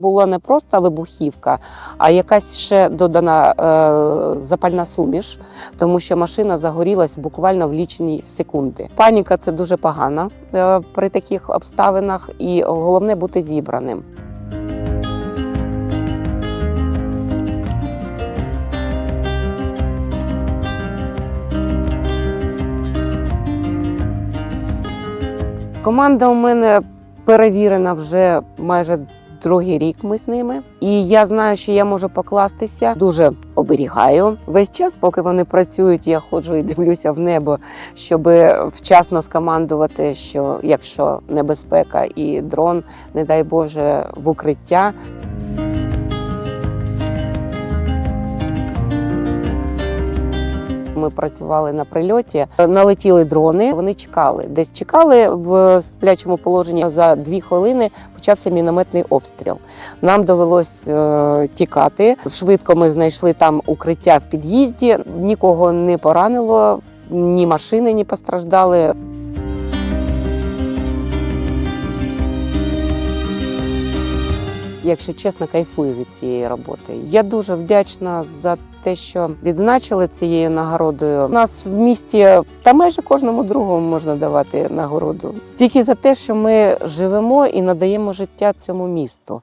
Була не просто вибухівка, а якась ще додана е, запальна суміш, тому що машина загорілась буквально в лічені секунди. Паніка це дуже погано е, при таких обставинах, і головне бути зібраним. Команда у мене перевірена вже майже другий рік. Ми з ними, і я знаю, що я можу покластися. Дуже оберігаю весь час, поки вони працюють. Я ходжу і дивлюся в небо, щоб вчасно скомандувати, що якщо небезпека і дрон, не дай Боже, в укриття. Ми працювали на прильоті, налетіли дрони. Вони чекали, десь чекали в сплячому положенні. За дві хвилини почався мінометний обстріл. Нам довелось е, тікати. Швидко ми знайшли там укриття в під'їзді. Нікого не поранило, ні машини не постраждали. Якщо чесно, кайфую від цієї роботи. Я дуже вдячна за те, що відзначили цією нагородою. У нас в місті та майже кожному другому можна давати нагороду. Тільки за те, що ми живемо і надаємо життя цьому місту.